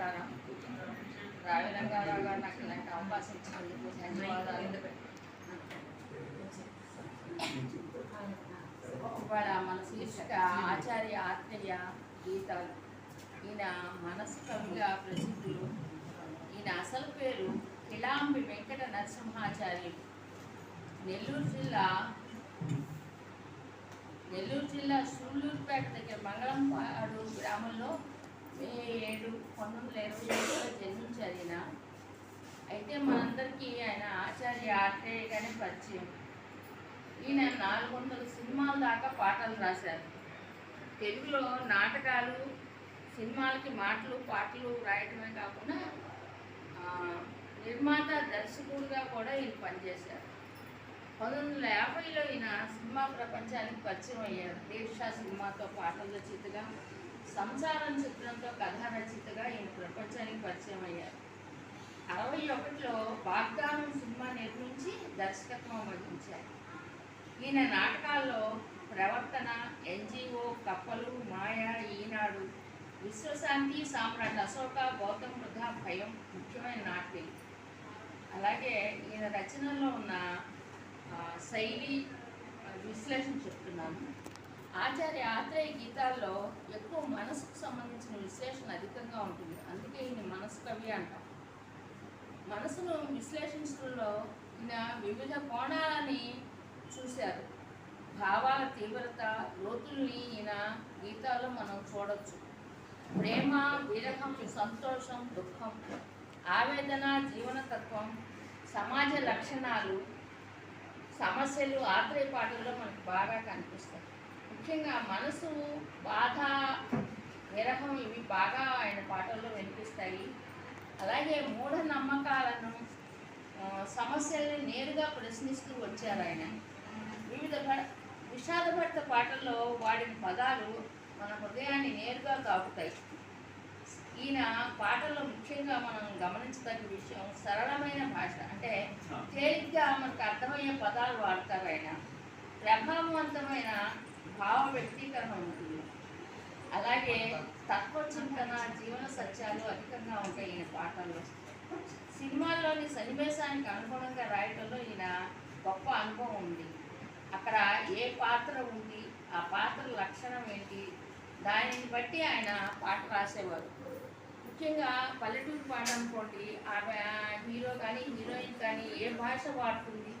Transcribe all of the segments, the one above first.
నమస్కారం రావిరంగారావు గారు నాకు ఇలాంటి అవకాశం ఇచ్చినందుకు ధన్యవాదాలు ఇవాళ మన శీర్షిక ఆచార్య ఆత్రేయ గీతాలు. ఈయన మనసు కవిగా ప్రసిద్ధులు. ఈయన అసలు పేరు కిలాంబి వెంకట నరసింహాచార్యులు. నెల్లూరు జిల్లా నెల్లూరు జిల్లా సూళ్ళూరుపేట దగ్గర మంగళంపాడు గ్రామంలో మే పంతొమ్మిది ఇరవై ఏడులో జన్మించారు ఈయన అయితే మనందరికీ ఆయన ఆచార్య ఆత్రేయగానే పరిచయం. ఈయన నాలుగు వందల సినిమాల దాకా పాటలు రాశారు. తెలుగులో నాటకాలు సినిమాలకి మాటలు పాటలు రాయటమే కాకుండా నిర్మాత దర్శకుడుగా కూడా ఈయన పనిచేశారు. పంతొమ్మిది వందల యాభైలో ఈయన సినిమా ప్రపంచానికి పరిచయం అయ్యారు. దీక్ష సినిమాతో పాటల రచయితగా సంసారం చిత్రంతో కథా రచయితగా ఈయన ప్రపంచానికి పరిచయం అయ్యారు. అరవై ఒకటిలో వాగ్దానం సినిమా నిర్మించి దర్శకత్వం వహించారు. ఈయన నాటకాల్లో ప్రవర్తన ఎన్జిఓ కప్పలు మాయ ఈనాడు విశ్వశాంతి సామ్రాట్ అశోక గౌతమ్ బుద్ధ భయం ముఖ్యమైన నాట్యం అలాగే ఈయన రచనల్లో ఉన్న శైలి విశ్లేషణ చెప్తున్నాను. ఆచార్య ఆత్రేయ గీతాల్లో ఎక్కువ మనసుకు సంబంధించిన విశ్లేషణ అధికంగా ఉంటుంది. అందుకే ఈయన మనసు కవి అంటాం. మనసును విశ్లేషించడంలో ఈయన వివిధ కోణాలని చూశారు. భావాల తీవ్రత లోతుల్ని ఈయన గీతాల్లో మనం చూడవచ్చు ప్రేమ విరహం సంతోషం దుఃఖం ఆవేదన జీవనతత్వం సమాజ లక్షణాలు సమస్యలు ఆత్రేయ పాటల్లో మనకు బాగా కనిపిస్తాయి. ముఖ్యంగా మనసు బాధ విరహం ఇవి బాగా ఆయన పాటల్లో వినిపిస్తాయి. అలాగే మూఢనమ్మకాలను ఆ, సమస్యల్ని నేరుగా ప్రశ్నిస్తూ వచ్చారు ఆయన. వివిధ విషాదభరిత పాటల్లో వాడిన పదాలు మన హృదయాన్ని నేరుగా తాకుతాయి ఈయన పాటల్లో ముఖ్యంగా మనం గమనించదగ్గ విషయం సరళమైన భాష. అంటే తేలిగ్గా మనకు అర్థమయ్యే పదాలు వాడతారు ఆయన. ప్రభావవంతమైన భావ వ్యక్తీకరణ ఉంటుంది. అలాగే తత్వచింతన జీవన సత్యాలు అధికంగా ఉంటాయి ఈయన పాటల్లో. సినిమాల్లోని సన్నివేశానికి అనుగుణంగా రాయటంలో ఈయన గొప్ప అనుభవం ఉంది. అక్కడ ఏ పాత్ర ఉంది ఆ పాత్ర లక్షణం ఏంటి దానిని బట్టి ఆయన పాట రాసేవారు. ముఖ్యంగా పల్లెటూరు పాట అనుకోండి ఆమె హీరో కానీ హీరోయిన్ కానీ ఏ భాష వాడుతుంది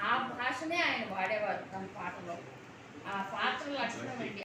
ఆ భాషనే ఆయన వాడేవారు తన పాటలో. ఆ పాత్ర లక్షణం ఏంటి?